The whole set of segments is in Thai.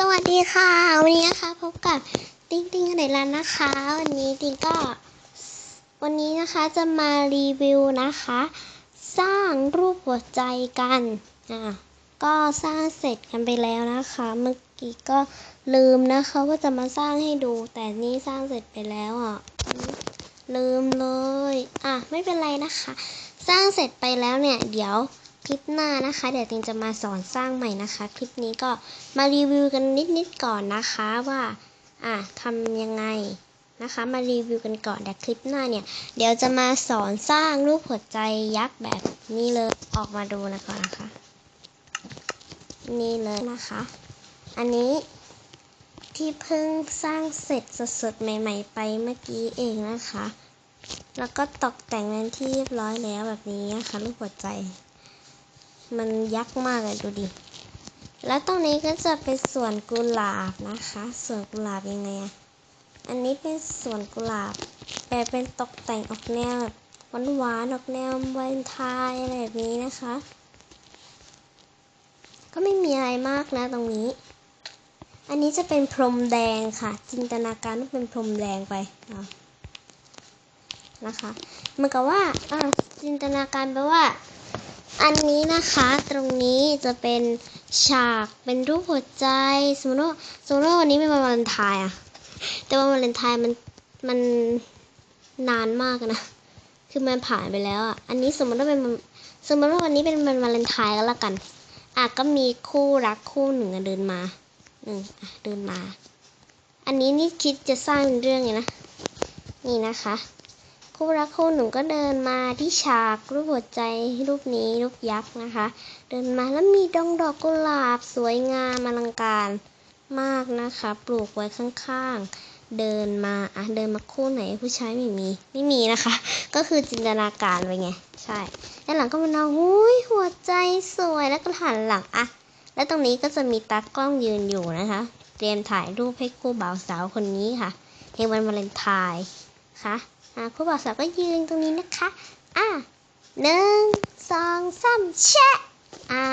สวัสดีค่ะ วันนี้นะคะพบกับติ๊งติ๊งในร้านนะคะ วันนี้ติ๊งก็ วันนี้นะคะจะมารีวิวนะคะ สร้างรูปหัวใจกันอะก็สร้างเสร็จกันไปแล้วนะคะ เมื่อกี้ก็ลืมนะคะว่าจะมาสร้างให้ดู แต่นี่สร้างเสร็จไปแล้วอะลืมเลย อะไม่เป็นไรนะคะ สร้างเสร็จไปแล้วเนี่ย เดี๋ยว คลิปหน้านะคะ เดี๋ยวติงจะมาสอนสร้างใหม่นะคะ คลิปนี้ก็มารีวิวกันนิดๆก่อนนะคะว่า อะทำยังไงนะคะ มารีวิวกันก่อนเดี๋ยวคลิปหน้าเนี่ย เดี๋ยวจะมาสอนสร้างรูปหัวใจยักษ์แบบนี้เลยออกมาดูนะก่อนนะคะ นี่เลยนะคะ อันนี้ที่เพิ่งสร้างเสร็จสดๆใหม่ ๆ ไปเมื่อกี้เองนะคะ แล้วก็ตกแต่งเป็นที่เรียบร้อยแล้วแบบนี้นะคะรูปหัวใจ มันยักษ์มากเลยดูดิ แล้วตรงนี้ก็จะเป็นสวนกุหลาบนะคะสวนกุหลาบยังไงอะอันนี้เป็นสวนกุหลาบแปลเป็นตกแต่งออกแนวแบบหวานๆออกแนววาเลนไทน์อะไรแบบนี้นะคะ ก็ไม่มีอะไรมากนะตรงนี้ อันนี้จะเป็นพรมแดงค่ะ จินตนาการว่าเป็นพรมแดงไปนะคะเหมือนกับว่าอะจินตนาการไปลว่า อันนี้นะคะตรงนี้จะเป็นฉากเป็นรูปหัวใจสมมติว่าสมมติว่าวันนี้เป็นวันวาเลนไทน์อะแต่วันวาเลนไทน์มันมันนานมากนะคือมันผ่านไปแล้วอะอันนี้สมมติว่าเป็นสมมติว่าวันนี้เป็นวันวาเลนไทน์ก็แล้วกันอะก็มีคู่รักคู่หนึ่งเดินมาหนึ่งอะเดินมา อันนี้นี่คิดจะสร้างเรื่องไงนะนี่นะคะ คู่รักคู่หนุ่มก็เดินมาที่ฉากรูปหัวใจรูปนี้รูปยักษ์นะคะ เดินมาแล้วมีดองดอกกุหลาบสวยงามอลังการมากนะคะ ปลูกไว้ข้างๆ เดินมาอะเดินมาคู่ไหนผู้ชายไม่มีไม่มีนะคะ ก็คือจินตนาการไปไง ใช่แล้วหลังก็มาเอาหุ้ยหัวใจสวยแล้วก็หันหลังอะแล้วตรงนี้ก็จะมีตากล้องยืนอยู่นะคะ เตรียมถ่ายรูปให้คู่บ่าวสาวคนนี้ค่ะในวันวาเลนไทน์ค่ะ ผู้บ่าวสาวก็ยืนตรงนี้นะคะ อ่าหนึ่งสองสามแชะอ่า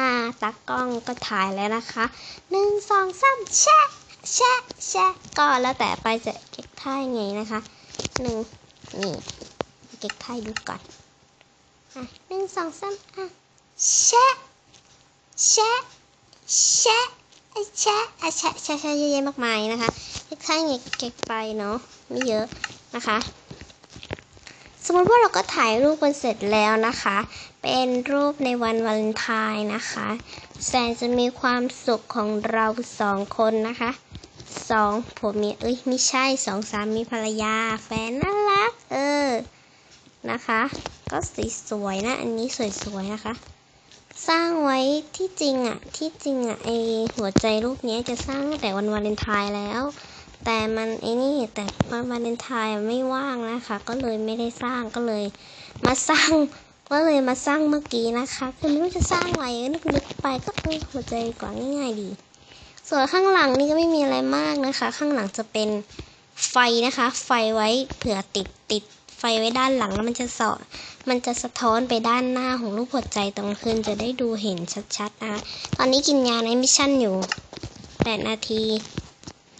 ตากล้องก็ถ่ายแล้วนะคะหนึ่งสองสามแชะแชะแชะก็แล้วแต่ไปจะเก็บท่ายังไงนะคะหนึ่งนี่เก็บท่าดูก่อนอะหนึ่งสองสามอะแชะแชะแชะอะแชะอะแชะแชะแชะเยอะแยะมากมายนะคะเก็บท่ายังไงเก็บไปเนาะไม่เยอะนะคะ สมมติว่าเราก็ถ่ายรูปกันเสร็จแล้วนะคะ เป็นรูปในวันวาเลนไทน์นะคะ แสนจะมีความสุขของเราสองคนนะคะสองผัวเมียเอ้ยไม่ใช่สองสามีภรรยา แฟนน่ารักเออนะคะ ก็สีสวยนะ อันนี้สวยๆนะคะ สร้างไว้ที่จริงอะที่จริงอะไอหัวใจรูปนี้จะสร้างตั้งแต่วันวาเลนไทน์แล้ว แต่มันไอ้นี่แต่วันวาเลนไทน์ไม่ว่างนะคะ ก็เลยไม่ได้สร้างก็เลย มาสร้างก็เลยมาสร้างเมื่อกี้นะคะคือไม่รู้จะสร้างอะไรนึกนึกไปก็เออหัวใจก่อนง่ายๆดี ส่วนข้างหลังนี่ก็ไม่มีอะไรมากนะคะ ข้างหลังจะเป็นไฟนะคะ ไฟไว้เผื่อติดติดไฟไว้ด้านหลังแล้วมันจะสอมันจะสะท้อนไปด้านหน้าของรูปหัวใจตรงคืนจะได้ดูเห็นชัดๆนะคะตอนนี้กินยาในมิชชั่นอยู่แปดนาที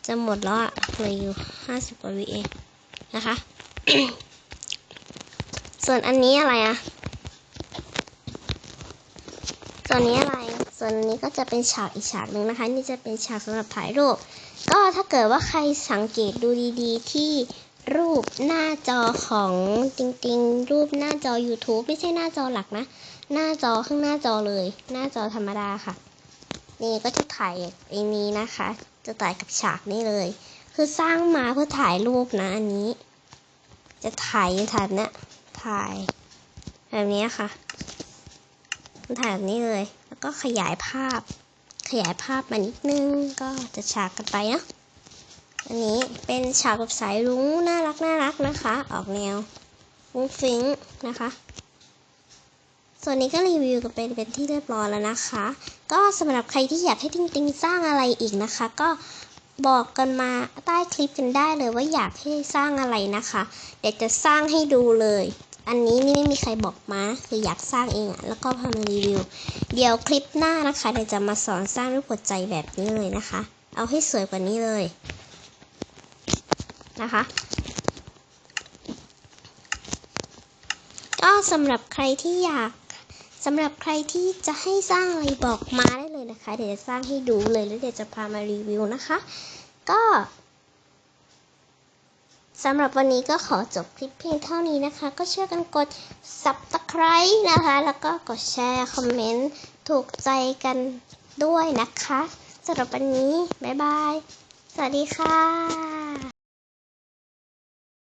จะหมดแล้วอะเหลืออยู่ห้าสิบกว่าวิเองนะคะ ส่วนอันนี้อะไรอะส่วนนี้อะไร ส่วนนี้ก็จะเป็นฉากอีกฉากหนึ่งนะคะ นี่จะเป็นฉากสำหรับถ่ายรูป ก็ถ้าเกิดว่าใครสังเกตดูดีๆ ที่รูปหน้าจอของจริงๆ รูปหน้าจอ YouTube ไม่ใช่หน้าจอหลักนะ หน้าจอข้างหน้าจอเลย หน้าจอธรรมดาค่ะ นี่ก็จะถ่ายไอ้นี้นะคะ จะถ่ายกับฉากนี้เลย คือสร้างมาเพื่อถ่ายรูปนะอันนี้ จะถ่ายถ่ายเนี้ยถ่าย แบบนี้ค่ะถ่ายแบบนี้เลย แล้วก็ขยายภาพ ขยายภาพมานิดนึง ก็จะฉากกันไปเนาะอันนี้เป็นฉากกับสายรุ้งน่ารักน่ารักนะคะ ออกแนวฟุ้งฟิ้งนะคะ ส่วนนี้ก็รีวิวกันเป็นเป็นที่เรียบร้อยแล้วนะคะ ก็สำหรับใครที่อยากให้ติงติงสร้างอะไรอีกนะคะ ก็บอกกันมาใต้คลิปกันได้เลยว่าอยากให้สร้างอะไรนะคะ เดี๋ยวจะสร้างให้ดูเลย อันนี้นี่ไม่มีใครบอกมาคืออยากสร้างเองอะแล้วก็พามารีวิว เดี๋ยวคลิปหน้านะคะเดี๋ยวจะมาสอนสร้างรูปหัวใจแบบนี้เลยนะคะ เอาให้สวยกว่านี้เลยนะคะ ก็สำหรับใครที่อยาก สำหรับใครที่จะให้สร้างอะไรบอกมาได้เลยนะคะ เดี๋ยวจะสร้างให้ดูเลยแล้วเดี๋ยวจะพามารีวิวนะคะ ก็สำหรับวันนี้ก็ขอจบคลิปเพียงเท่านี้นะคะ ก็ช่วยกันกด subscribe นะคะ แล้วก็กดแชร์ คอมเมนต์ ถูกใจกันด้วยนะคะสำหรับวันนี้ บ๊ายบาย สวัสดีค่ะ